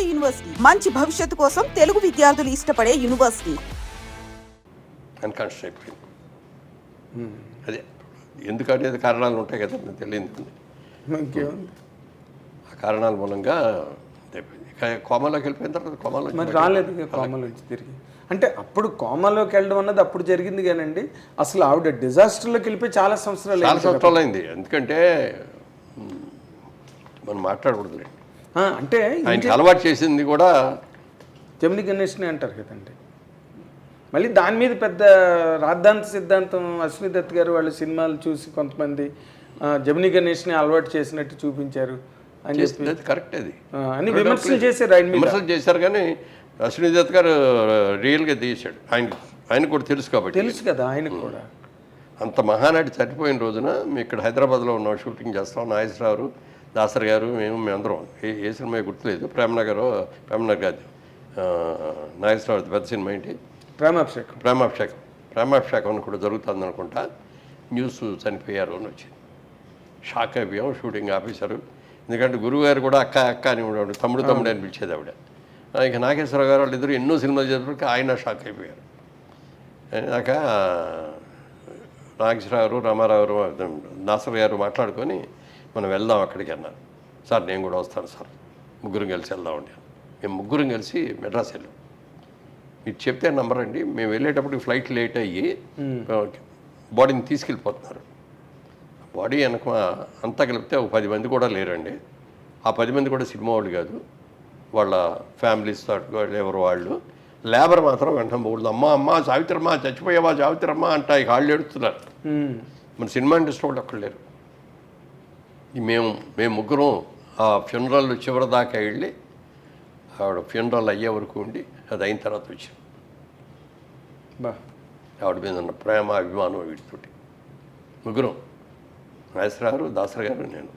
నాడు యూనివర్సిటీ. మంచి భవిష్యత్తు కోసం తెలుగు విద్యార్థులు ఇష్టపడే యూనివర్సిటీ. అయిపోయింది అదే ఎందుకు అనేది కారణాలు ఉంటాయి కదా నాకు తెలియదు. ఇంకేముంది? ఆ కారణాల మూలంగా కోమాలోకి వెళ్ళిపోయిన తర్వాత కోమాలో మరి రాలేదు ఇక కోమలో నుంచి తిరిగి. అంటే అప్పుడు కోమలోకి వెళ్ళడం అన్నది అప్పుడు జరిగింది కానండి. అసలు ఆవిడ డిజాస్టర్లోకి వెళ్ళిపోయి చాలా సంవత్సరాలు చాలా. సంవత్సరాలు అయింది. ఎందుకంటే మనం మాట్లాడకూడదులే. ఆ, అంటే ఆయనకి అలవాటు చేసింది కూడా జమిని గణేష్ని అంటారు కదండి. మళ్ళీ దాని మీద పెద్ద రాద్ధాంత సిద్ధాంతం అశ్విని దత్ గారు వాళ్ళ సినిమాలు చూసి కొంతమంది జమిని గణేష్ని అలవాటు చేసినట్టు చూపించారు అని చెప్పి. కరెక్ట్ అది. అని విమర్శలు చేశారు ఆయన విమర్శలు చేశారు కానీ అశ్విని దత్ గారు రియల్గా తీశాడు. ఆయన ఆయన కూడా తెలుసు కాబట్టి. తెలుసు కదా ఆయనకు కూడా. అంత మహానాటి చనిపోయిన రోజున మేము ఇక్కడ హైదరాబాద్లో ఉన్నాం షూటింగ్ చేస్తాం. నాగేశ్వరరావు దాసర్ గారు మేము మేమందరం ఏ ఏ సినిమా గుర్తులేదు. ప్రేమనగర్ ప్రేమనగర్ కాదు. ఆ, నాగేశ్వరరావు పెద్ద సినిమా ఏంటి? ప్రేమాభిషేకం. ప్రేమాభిషేకం. ప్రేమాభిషేకం అని కూడా జరుగుతుంది అనుకుంటా. న్యూస్ చనిపోయారు అని వచ్చింది. షాక్ అయిపోయాం షూటింగ్ ఆఫీసరు ఎందుకంటే గురువు గారు కూడా అక్క అక్క అని ఉండేవాడు. తమ్ముడు తమ్ముడు అని పిలిచేది ఆవిడ. ఇక నాగేశ్వర గారు వాళ్ళిద్దరు ఎన్నో సినిమాలు చేసేప్పటికి ఆయన షాక్ అయిపోయారు. అయినాక నాగేశ్వరరావు గారు రామారావు గారు నాసర్ గారు మాట్లాడుకొని మనం వెళ్దాం అక్కడికి అన్నారు. సార్ నేను కూడా వస్తాను సార్. ముగ్గురం కలిసి వెళ్దామండి మేము ముగ్గురం కలిసి మెడ్రాస్ వెళ్ళాం. మీరు చెప్తే నంబర్ అండి. మేము వెళ్ళేటప్పటికి ఫ్లైట్ లేట్ అయ్యి బాడీని తీసుకెళ్ళిపోతున్నారు. బాడీ వెనక అంతా కలిపితే ఒక పది మంది కూడా లేరండి. ఆ పది మంది కూడా సినిమా వాళ్ళు కాదు. వాళ్ళ ఫ్యామిలీస్ ఎవరు వాళ్ళు. లేబర్ మాత్రం వెంటనే పోకూడదు అమ్మ అమ్మ సావిత్రమ్మ చచ్చిపోయావా సావిత్రమ్మ అంట ఇక వాళ్ళు ఏడుస్తున్నారు. మన సినిమా ఇండస్ట్రీ వాళ్ళు ఒక్కళ్ళు లేరు. ఈ మేము మేము ముగ్గురం ఆ ఫ్యూనరల్ చివరి దాకా వెళ్ళి ఆవిడ ఫ్యూనరల్ అయ్యే వరకు ఉండి అది అయిన తర్వాత వచ్చాం. బా. ఆవిడ మీద ఉన్న ప్రేమ అభిమానం వీటితోటి. ముగ్గురం. నాగేశ్వరరావు దాసరి గారు నేను.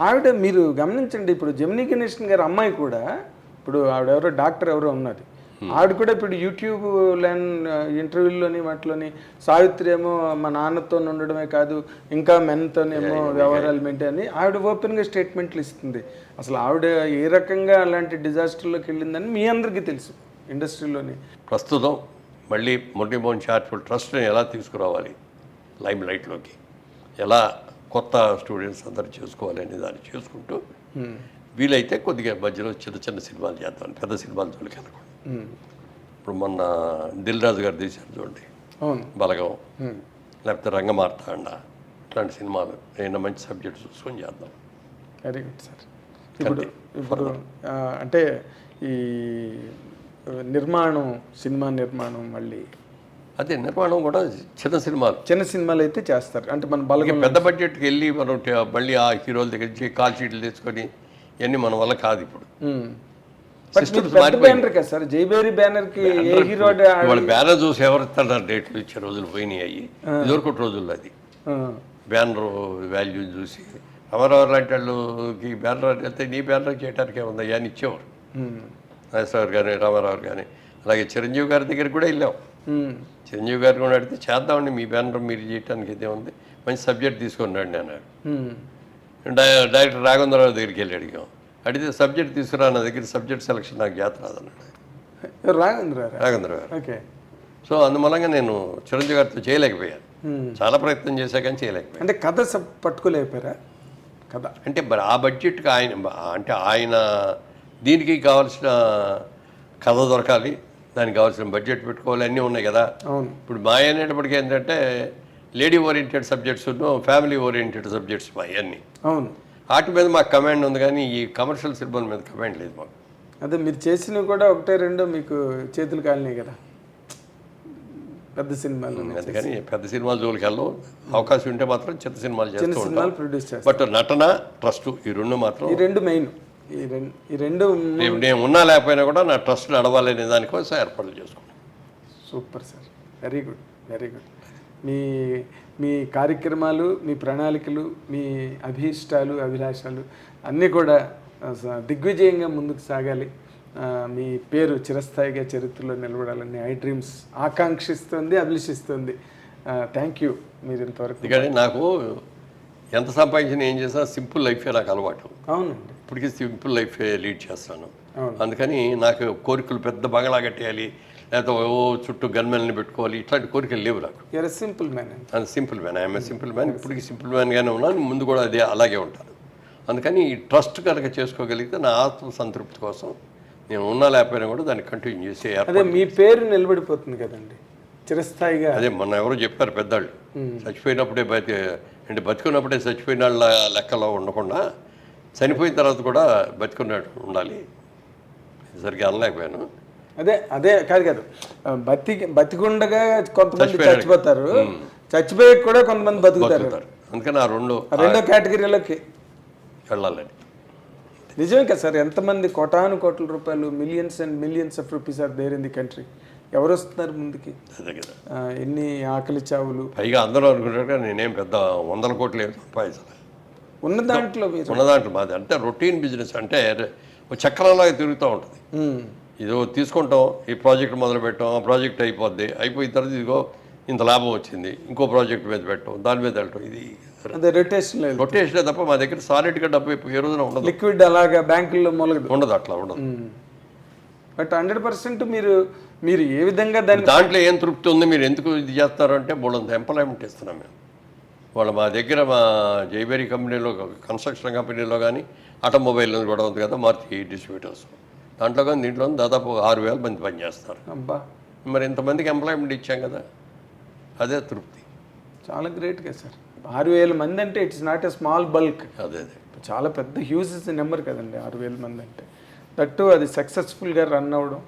ఆవిడ మీరు గమనించండి ఇప్పుడు జమినీ గణేషన్ గారి అమ్మాయి కూడా ఇప్పుడు ఆవిడ ఎవరో డాక్టర్ ఎవరో ఉన్నది ఆవిడ కూడా ఇప్పుడు యూట్యూబ్ లైన్ ఇంటర్వ్యూలోని వాటిలోని సావిత్రి ఏమో మా నాన్నతో ఉండడమే కాదు ఇంకా మెన్తోనేమో వ్యవహారాలు మెయింటైన్ అని ఆవిడ ఓపెన్గా స్టేట్మెంట్లు ఇస్తుంది. అసలు ఆవిడ ఏ రకంగా అలాంటి డిజాస్టర్లోకి వెళ్ళిందని మీ అందరికీ తెలుసు ఇండస్ట్రీలోని. ప్రస్తుతం మళ్ళీ మొండిమోహన్ చారిటబుల్ ట్రస్ట్ని ఎలా తీసుకురావాలి లైమ్ లైట్లోకి? ఎలా కొత్త స్టూడెంట్స్ అందరూ చేసుకోవాలి అనే దాన్ని చేసుకుంటూ వీలైతే కొద్దిగా మధ్యలో చిన్న చిన్న సినిమాలు చేద్దాం పెద్ద సినిమాలు జోలికి ఉమ్. ఇప్పుడు మొన్న దిల్ రాజు గారు తీశారు చూడండి. అవును. బలగం. లేకపోతే రంగమార్తాండ ఇట్లాంటి సినిమాలు. ఏదైనా మంచి సబ్జెక్ట్ చూసుకొని చేద్దాం. వెరీ గుడ్ సార్ ఇప్పుడు ఇప్పుడు అంటే ఈ నిర్మాణం సినిమా నిర్మాణం మళ్ళీ. అదే నిర్మాణం కూడా చిన్న సినిమాలు. చిన్న సినిమాలు అయితే చేస్తారు. అంటే మన బలగం పెద్ద బడ్జెట్కి వెళ్ళి మనం మళ్ళీ ఆ హీరోల దగ్గర నుంచి కాల్ షీట్లు తెచ్చుకొని ఇవన్నీ మన వల్ల కాదు ఇప్పుడు. బ్యానర్ కదా సార్? జైబేరి బ్యానర్కి ఏ హీరో వాళ్ళ బ్యానర్ చూసి ఎవరు ఇస్తున్నారు డేట్లు ఇచ్చే రోజులు పోయినాయి అయ్యి. ఇదివరకటి రోజుల్లో అది. బ్యానర్ వాల్యూ చూసి. రామారావు లాంటి వాళ్ళకి బ్యానర్ వెళ్తే నీ బ్యానర్ చేయడానికి ఏముంది అని ఇచ్చేవారు. నాగేశ్వరరావు కానీ రామారావు కానీ అలాగే చిరంజీవి గారి దగ్గరికి కూడా వెళ్ళాం. చిరంజీవి గారు కూడా అడిగితే చేద్దామండి మీ బ్యానర్ మీరు చేయడానికి ఇదే ఉంది. మంచి సబ్జెక్ట్ తీసుకొని రండి అన్నాడు డై- డైరెక్టర్ రాఘవేంద్రరావు దగ్గరికి వెళ్ళి అడిగాం అడిగితే సబ్జెక్ట్ తీసుకురా నా దగ్గర సబ్జెక్ట్ సెలక్షన్ నాకు చేత రాదన్నాడు. రాఘవేంద్ర రాఘవేంద్ర గారు. ఓకే. సో అందుమూలంగా నేను చిరంజీవి గారితో చేయలేకపోయాను. చాలా ప్రయత్నం చేశా కానీ చేయలేకపోయాను. అంటే కథ పట్టుకోలేకపోయారా? కథ. అంటే మరి ఆ బడ్జెట్కి ఆయన అంటే ఆయన దీనికి కావాల్సిన కథ దొరకాలి దానికి కావాల్సిన బడ్జెట్ పెట్టుకోవాలి అన్నీ ఉన్నాయి కదా. అవును. ఇప్పుడు మా అనేటప్పటికీ ఏంటంటే lady oriented subjects family oriented subjects మా అన్నీ అవును. వాటి మీద మాకు కమాండ్ ఉంది కానీ ఈ కమర్షియల్ సినిమాల మీద కమాండ్ లేదు మాకు. అదే మీరు చేసినవి కూడా ఒకటే రెండో మీకు చేతులు కాలినాయి కదా. పెద్ద సినిమాలు అందుకని పెద్ద సినిమాల జోలికి వెళ్ళం అవకాశం ఉంటే మాత్రం చిన్న సినిమాలు చేస్తూ ఉంటాం. ప్రొడ్యూస్ చేస్తారు బట్ నటన ట్రస్ట్ ఈ రెండు మాత్రం ఈ రెండు మెయిన్ ఈ రెండు ఈ రెండు నేను నేను ఉన్నా లేకపోయినా కూడా నా ట్రస్ట్ నడవాలనే దానికోసం ఏర్పాట్లు చేసుకుంటాను super sir. Very good very good. మీ మీ కార్యక్రమాలు మీ ప్రణాళికలు మీ అభీష్టాలు అభిలాషాలు అన్నీ కూడా దిగ్విజయంగా ముందుకు సాగాలి. మీ పేరు చిరస్థాయిగా చరిత్రలో నిలబడాలని ఐ డ్రీమ్స్ ఆకాంక్షిస్తుంది అభిలషిస్తుంది. Thank you. మీరు ఇంతవరకు ఎందుకంటే నాకు ఎంత సంపాదించినా ఏం చేసినా సింపుల్ లైఫే నాకు అలవాటు. అవునండి. ఇప్పటికీ సింపుల్ లైఫ్ లీడ్ చేస్తాను. అవును. అందుకని నాకు కోరికలు పెద్ద బంగళా కట్టేయాలి లేకపోతే ఓ చుట్టూ గన్మెల్ని పెట్టుకోవాలి. ఇట్లాంటి కోరికలు లేవు నాకు. సింపుల్ మ్యాన్ అది simple man I'm simple man ఇప్పటికి సింపుల్ మ్యాన్గానే ఉన్నాను. ముందు కూడా అదే అలాగే ఉంటాను. అందుకని ఈ ట్రస్ట్ కనుక చేసుకోగలిగితే నా ఆత్మ సంతృప్తి కోసం నేను ఉన్నా లేకపోయినా కూడా దాన్ని కంటిన్యూ చేసే అదే మీ పేరు నిలబడిపోతుంది కదండి. చిరస్థాయిగా. అదే మొన్న ఎవరో చెప్పారు పెద్దవాళ్ళు. చచ్చిపోయినప్పుడే బతి అంటే బతుకున్నప్పుడే చచ్చిపోయిన వాళ్ళ లెక్కలో ఉండకుండా చనిపోయిన తర్వాత కూడా బతుకున్నట్టు ఉండాలి. సరిగ్గా అనలేకపోయాను. అదే అదే కాదు కాదు. ఆ, బతికి బతికుండగా కొంతమంది. చచ్చిపోతారు. చచ్చిపోయాక కూడా కొంతమంది బతుకుతారు. అందుకని ఆ రెండు రెండో కేటగిరీలోకి వెళ్ళాలని నిజమే కదా సార్ ఎంతమంది కోటాను కోట్ల రూపాయలు millions and millions of rupees are there in the country ఎవరు వస్తున్నారు ముందుకి? ఎన్ని ఆకలి చావులు? పైగా అందరూ అనుకుంటారు నేనేం పెద్ద వందల కోట్లు ఏం సంపాదించాలి ఉన్న దాంట్లో ఉన్న దాంట్లో మాది అంటే రొటీన్ బిజినెస్ అంటే చక్రంలాగా తిరుగుతూ ఉంటుంది. ఇదో తీసుకుంటాం ఈ ప్రాజెక్ట్ మొదలు పెట్టాం ఆ ప్రాజెక్ట్ అయిపోద్ది అయిపోయిన తర్వాత ఇదిగో ఇంత లాభం వచ్చింది ఇంకో ప్రాజెక్ట్ మీద పెట్టాం దాని మీద వెళ్ళటం ఇది అదే రొటేషన్ రొటేషన్ తప్ప మా దగ్గర సాలిడ్గా డబ్బు ఏ రోజున ఉండదు. లిక్విడ్ అలాగా బ్యాంకుల్లో మొలగదు. ఉండదు అట్లా ఉండదు. బట్ హండ్రెడ్ పర్సెంట్ మీరు మీరు ఏ విధంగా దాన్ని దాంట్లో ఏం తృప్తి ఉంది మీరు ఎందుకు ఇది చేస్తారు అంటే బోళ్ళంత ఎంప్లాయ్మెంట్ ఇస్తున్నాం మేము. వాళ్ళు మా దగ్గర మా జైబేరీ కంపెనీలో కన్స్ట్రక్షన్ కంపెనీలో కానీ ఆటోమొబైల్ కూడా ఉంది కదా మార్చి డిస్ట్రిబ్యూటర్స్. దాంట్లో కానీ దీంట్లో దాదాపు ఆరు వేల మంది పనిచేస్తారు. అబ్బా. మరి ఇంతమందికి ఎంప్లాయ్మెంట్ ఇచ్చాం కదా అదే తృప్తి. చాలా గ్రేట్ కదా సార్. ఆరు వేల మంది అంటే it's not a small bulk. అదే అదే. చాలా పెద్ద హ్యూజ్ నెంబర్ కదండి ఆరు వేల మంది అంటే. దట్టు అది సక్సెస్ఫుల్గా రన్ అవ్వడం.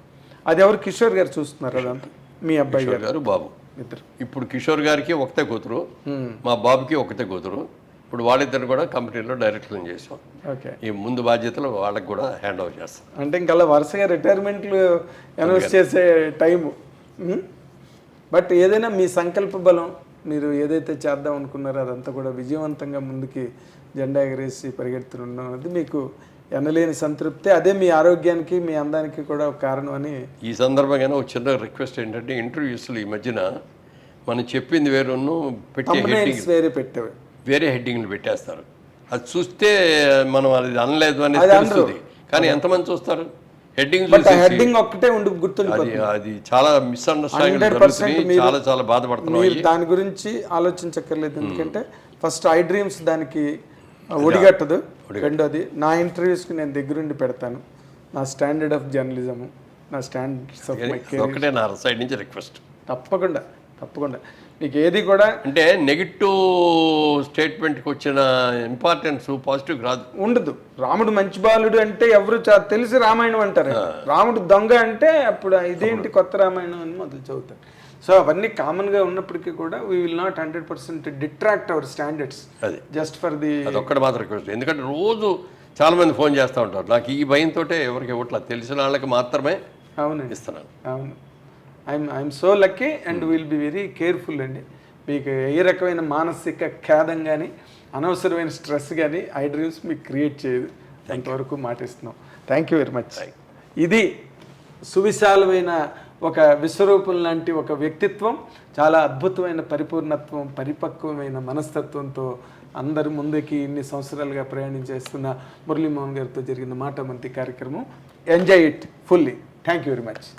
అది ఎవరు? కిషోర్ గారు చూస్తున్నారు అదంతా మీ అబ్బాయి గారు. బాబు. ఇద్దరు. ఇప్పుడు కిషోర్ గారికి ఒకటే కూతురు మా బాబుకి ఒకటే కూతురు. ఇప్పుడు వాళ్ళిద్దరు కూడా కంపెనీలో డైరెక్టర్లు చేసాం. ఓకే. ఈ ముందు బాధ్యతలు వాళ్ళకి కూడా హ్యాండ్ ఓవర్ చేస్తాం. అంటే ఇంకా అలా వరుసగా రిటైర్మెంట్లు అనౌన్స్ చేసే టైము బట్ ఏదైనా మీ సంకల్ప బలం మీరు ఏదైతే చేద్దాం అనుకున్నారో అదంతా కూడా విజయవంతంగా ముందుకి జెండా ఎగరేసి పరిగెడుతున్నాం అనేది మీకు ఎనలేని సంతృప్తి. అదే మీ ఆరోగ్యానికి మీ అందానికి కూడా ఒక కారణం అని ఈ సందర్భంగానే ఒక చిన్న రిక్వెస్ట్ ఏంటంటే ఇంటర్వ్యూస్లో ఈ మధ్యన మనం చెప్పింది వేరును పెట్టే వేరే పెట్టేవి వేరే హెడ్డింగ్లు పెట్టేస్తారు. అది చూస్తే మనం అది అనలేదు అనేది. తెలుస్తుంది. కానీ ఎంతమంది చూస్తారు? హెడ్డింగ్ హెడ్డింగ్ ఒక్కటే ఉండి గుర్తుండిపోతుంది. అది చాలా మిస్అండర్స్టాండింగ్ 100% జరుగుతున్నాయి మీరు- చాలా చాలా బాధపడుతున్నాం దాని గురించి ఆలోచించక్కర్లేదు. ఎందుకంటే ఫస్ట్ ఐ డ్రీమ్స్ దానికి ఒడిగట్టదు. రెండోది నా ఇంటర్వ్యూస్కి నేను దగ్గరుండి పెడతాను. నా స్టాండర్డ్ ఆఫ్ జర్నలిజము నా స్టాండర్డ్స్ ఆఫ్ మై ఒకటే నా సైడ్ నుంచి రిక్వెస్ట్. తప్పకుండా తప్పకుండా. మీకు ఏది కూడా అంటే నెగిటివ్ స్టేట్మెంట్కి వచ్చిన ఇంపార్టెన్స్ పాజిటివ్ రాదు. ఉండదు. రాముడు మంచి బాలుడు అంటే ఎవరు తెలిసి రామాయణం అంటారు. రాముడు దొంగ అంటే అప్పుడు ఇదేంటి కొత్త రామాయణం అని మొదలు చదువుతారు సో అవన్నీ కామన్గా ఉన్నప్పటికీ కూడా we will not hundred percent detract our standards అది. జస్ట్ ఫర్ ది అది ఒక్కటి మాత్రం రిక్వెస్ట్ ఎందుకంటే రోజు చాలా మంది ఫోన్ చేస్తూ ఉంటారు. నాకు ఈ భయంతో ఎవరికి ఇవ్వట్లా తెలిసిన వాళ్ళకి మాత్రమే అవునండి. ఇస్తున్నాను. అవును. I'm I'm so lucky and will be very careful అండి. మీకు ఏ రకమైన మానసిక ఖేదం కానీ అనవసరమైన స్ట్రెస్ కానీ ఐ డ్రీమ్స్ మీకు క్రియేట్ చేయదు. అంతవరకు మాటిస్తున్నాం. థ్యాంక్ యూ వెరీ మచ్ ఇది సువిశాలమైన ఒక విశ్వరూపం లాంటి ఒక వ్యక్తిత్వం చాలా అద్భుతమైన పరిపూర్ణత్వం పరిపక్వమైన మనస్తత్వంతో అందరి ముందుకి ఇన్ని సంవత్సరాలుగా ప్రయాణం చేస్తున్న మురళీమోహన్ గారితో జరిగిన మాట మంతి కార్యక్రమం. Enjoy it fully thank you very much